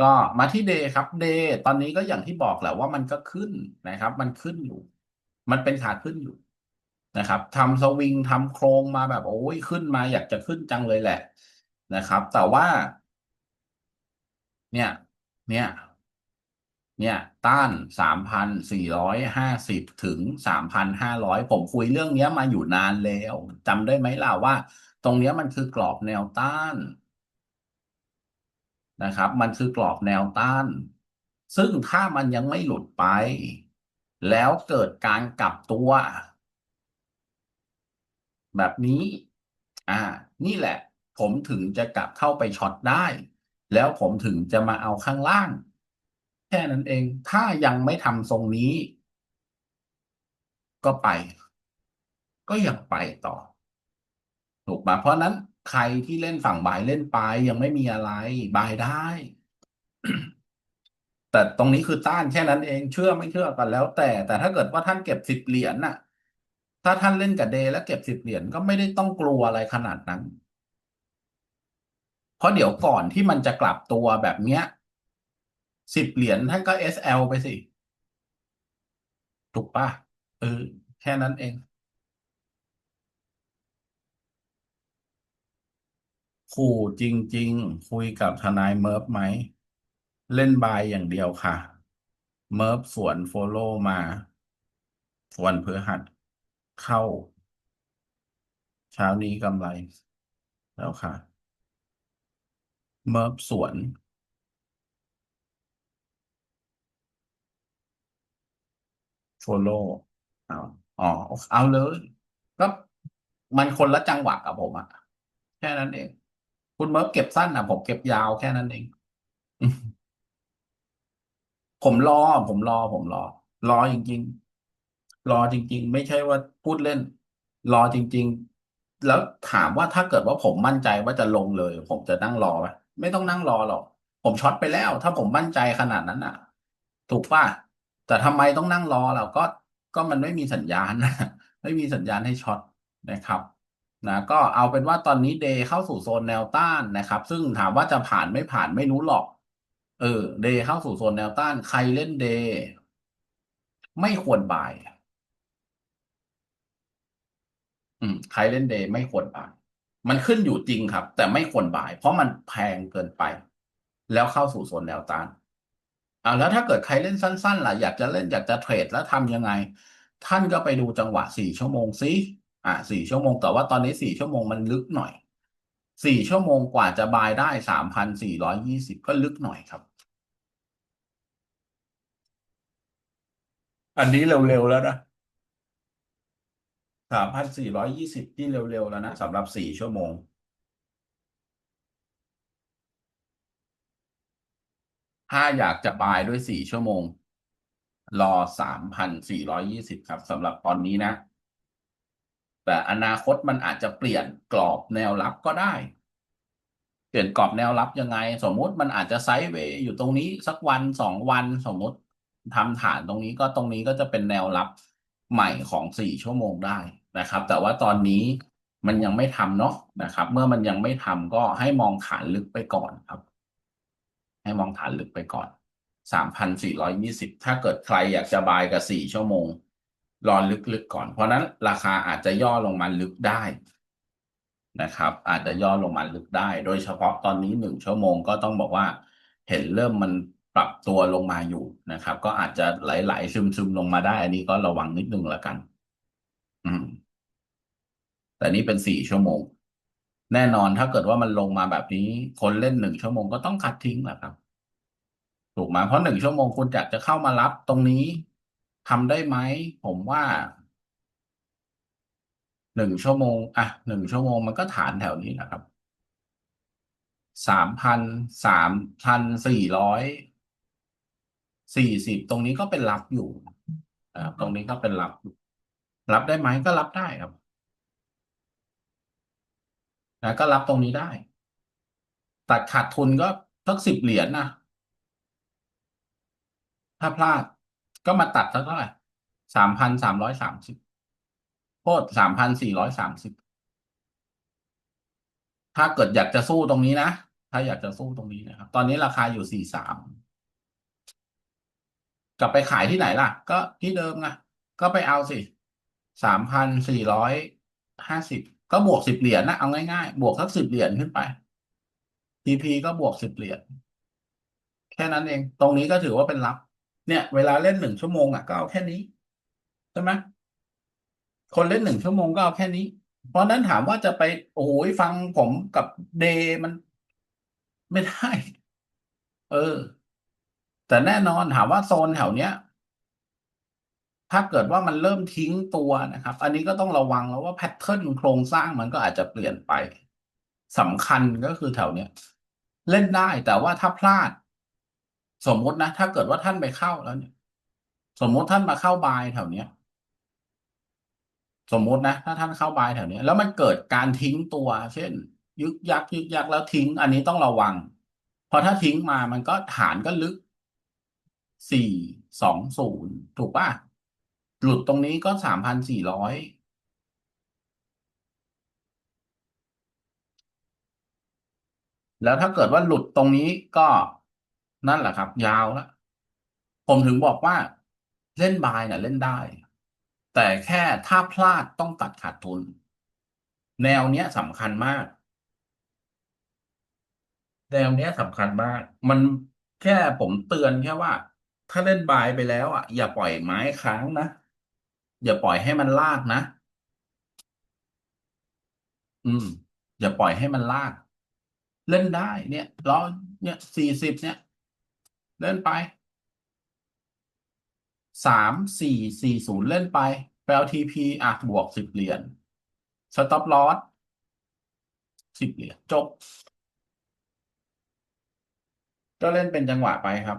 ก็มาที่เดย์ครับเดย์ตอนนี้ก็อย่างที่บอกแหละว่ามันก็ขึ้นนะครับ มันขึ้นอยู่ มันเป็นขาขึ้นอยู่นะครับทำสวิงทำโครงมาแบบ โอ้ยขึ้นมาอยากจะขึ้นจังเลยแหละนะครับ แต่ว่า เนี่ย เนี่ย เนี่ย ต้านสามพันสี่ร้อยห้าสิบถึงสามพันห้าร้อยผมคุยเรื่องนี้มาอยู่นานแล้วจำได้ไหมล่ะว่า ตรงนี้มันคือกรอบแนวต้าน นะครับ มันคือกรอบแนวต้าน ซึ่งถ้ามันยังไม่หลุดไป แล้วเกิดการกลับตัว แบบนี้ อ่า นี่แหละ ผมถึงจะกลับเข้าไปช็อตได้ แล้วผมถึงจะมาเอาข้างล่าง แค่นั้นเอง ถ้ายังไม่ทำทรงนี้ ก็ไป ก็ยังไปต่อ ถูกปะเพราะนั้น ใครที่เล่นฝั่งบายเล่นไปยังไม่มีอะไรบายได้ แต่ตรงนี้คือต้านแค่นั้นเองเชื่อไม่เชื่อกันแล้ว แต่แต่ถ้าเกิดว่าท่านเก็บสิบเหรียญน่ะ ถ้าท่านเล่นกับเดแล้วเก็บสิบเหรียญก็ไม่ได้ต้องกลัวอะไรขนาดนั้น เพราะเดี๋ยวก่อนที่มันจะกลับตัวแบบเนี้ยสิบเหรียญท่านก็ SL ไปสิ ถูกปะเออแค่นั้นเอง ขู่จริง ๆ คุยกับทนายเมิร์ฟไหม เล่นบายอย่างเดียวค่ะ เมิร์ฟสวนโฟโล่มาสวนพฤหัสเข้า เช้านี้กำไร แล้วค่ะ เมิร์ฟสวนโฟโล่เอาอ๋อเอาเลยก็มันคนละจังหวะกับผมอะแค่นั้นเอง คุณเมิร์ฟเก็บสั้นอะ ผมเก็บยาวแค่นั้นเอง ผมรอ ผมรอ ผมรอ รอจริง ๆ รอจริง ๆ ไม่ใช่ว่าพูดเล่น รอจริง ๆ แล้วถามว่าถ้าเกิดว่าผมมั่นใจว่าจะลงเลย ผมจะนั่งรอไหมไม่ต้องนั่งรอหรอก ผมช็อตไปแล้ว ถ้าผมมั่นใจขนาดนั้นอะ ถูกป่ะแต่ทำไมต้องนั่งรอเราก็ก็มันไม่มีสัญญาณนะไม่มีสัญญาณให้ช็อตนะครับ นะก็เอาเป็นว่าตอนนี้เดย์เข้าสู่โซนแนวต้านนะครับ ซึ่งถามว่าจะผ่านไม่ผ่านไม่รู้หรอก เออ เดย์เข้าสู่โซนแนวต้าน ใครเล่นเดย์ไม่ควรบ่าย อืม ใครเล่นเดย์ไม่ควรบ่าย มันขึ้นอยู่จริงครับ แต่ไม่ควรบ่าย เพราะมันแพงเกินไป แล้วเข้าสู่โซนแนวต้านอ่าแล้วถ้าเกิดใครเล่นสั้นๆล่ะอยากจะเล่นอยากจะเทรดแล้วทำยังไง ท่านก็ไปดูจังหวะสี่ชั่วโมงซิ อ่าสี่ชั่วโมงแต่ว่าตอนนี้สี่ชั่วโมงมันลึกหน่อยสี่ชั่วโมงกว่าจะบายได้สามพันสี่ร้อยยี่สิบก็ลึกหน่อยครับ อันนี้เร็วๆแล้วนะสามพันสี่ร้อยยี่สิบที่เร็วๆแล้วนะสำหรับสี่ชั่วโมง ถ้าอยากจะบายด้วยสี่ชั่วโมง รอสามพันสี่ร้อยยี่สิบครับสำหรับตอนนี้นะ แต่อนาคตมันอาจจะเปลี่ยนกรอบแนวรับก็ได้ เปลี่ยนกรอบแนวรับยังไง สมมุติมันอาจจะไซด์เวย์อยู่ตรงนี้สักวันสองวันสมมุติทำฐานตรงนี้ก็ตรงนี้ก็จะเป็นแนวรับใหม่ของสี่ชั่วโมงได้นะครับ แต่ว่าตอนนี้มันยังไม่ทำเนาะนะครับ เมื่อมันยังไม่ทำก็ให้มองฐานลึกไปก่อนครับ ให้มองฐานลึกไปก่อนสามพันสี่ร้อยยี่สิบถ้าเกิดใครอยากจะบายกับสี่ชั่วโมง รอลึกๆก่อน เพราะนั้นราคาอาจจะย่อลงมาลึกได้นะครับ อาจจะย่อลงมาลึกได้ โดยเฉพาะตอนนี้หนึ่งชั่วโมงก็ต้องบอกว่า เห็นเริ่มมันปรับตัวลงมาอยู่นะครับ ก็อาจจะไหลๆซึมๆลงมาได้ อันนี้ก็ระวังนิดนึงละกัน อืม แต่นี่เป็นสี่ชั่วโมง แน่นอนถ้าเกิดว่ามันลงมาแบบนี้ คนเล่นหนึ่งชั่วโมงก็ต้องคัดทิ้งแหละครับ ถูกไหมเพราะหนึ่งชั่วโมงคุณอยากจะเข้ามารับตรงนี้ ทำได้ไหม ผมว่าหนึ่งชั่วโมง อะหนึ่งชั่วโมงมันก็ฐานแถวนี้นะครับสามพันสามพันสี่ร้อยสี่สิบตรงนี้ก็เป็นรับอยู่อ่าตรงนี้ก็เป็นรับ รับได้ไหมก็รับได้ครับนะก็รับตรงนี้ได้ตัดขาดทุนก็สักสิบเหรียญนะถ้าพลาด ก็มาตัดสักเท่าไหร่สามพันสามร้อยสามสิบโทษสามพันสี่ร้อยสามสิบถ้าเกิดอยากจะสู้ตรงนี้นะ ถ้าอยากจะสู้ตรงนี้นะครับ ตอนนี้ราคาอยู่สี่สามกลับไปขายที่ไหนล่ะ ก็ที่เดิมไงก็ไปเอาสิสามพันสี่ร้อยห้าสิบก็บวกสิบเหรียญนะเอาง่ายๆ บวกสักสิบเหรียญขึ้นไป TP ก็บวกสิบเหรียญแค่นั้นเอง ตรงนี้ก็ถือว่าเป็นรับ เนี่ยเวลาเล่นหนึ่งชั่วโมงอะก็เอาแค่นี้ใช่ไหมคนเล่นหนึ่งชั่วโมงก็เอาแค่นี้ เพราะนั้นถามว่าจะไปโอ้ยฟังผมกับเดมัน ไม่ได้ เออ แต่แน่นอนถามว่าโซนแถวเนี้ย ถ้าเกิดว่ามันเริ่มทิ้งตัวนะครับ อันนี้ก็ต้องระวังแล้วว่าแพทเทิร์นโครงสร้างมันก็อาจจะเปลี่ยนไปสำคัญก็คือแถวเนี้ย เล่นได้แต่ว่าถ้าพลาด สมมตินะ ถ้าเกิดว่าท่านไปเข้าแล้วเนี่ย สมมติท่านมาเข้าบายแถวเนี้ย สมมตินะ ถ้าท่านเข้าบายแถวเนี้ย แล้วมันเกิดการทิ้งตัว เช่น ยึกยักยึกยักแล้วทิ้ง อันนี้ต้องระวัง เพราะถ้าทิ้งมามันก็ฐานก็ลึกสี่สองศูนย์ถูกป่ะ หลุดตรงนี้ก็สามพันสี่ร้อยแล้วถ้าเกิดว่าหลุดตรงนี้ก็ นั่นแหละครับ ยาวแล้วผมถึงบอกว่าเล่นบายเนี่ยเล่นได้ แต่แค่ถ้าพลาดต้องตัดขาดทุน แนวเนี้ยสำคัญมาก แนวเนี้ยสำคัญมาก มันแค่ผมเตือนแค่ว่า ถ้าเล่นบายไปแล้วอะอย่าปล่อยไม้ค้างนะ อย่าปล่อยให้มันลากนะ อืม อย่าปล่อยให้มันลาก เล่นได้เนี่ยร้อยเนี่ยสี่สิบเนี่ย เล่นไปสามสี่สี่ศูนย์เล่นไป แปเอาทีพีอะบวกสิบเหรียญสต็อปลอสสิบเหรียญจบ ก็เล่นเป็นจังหวะไปครับ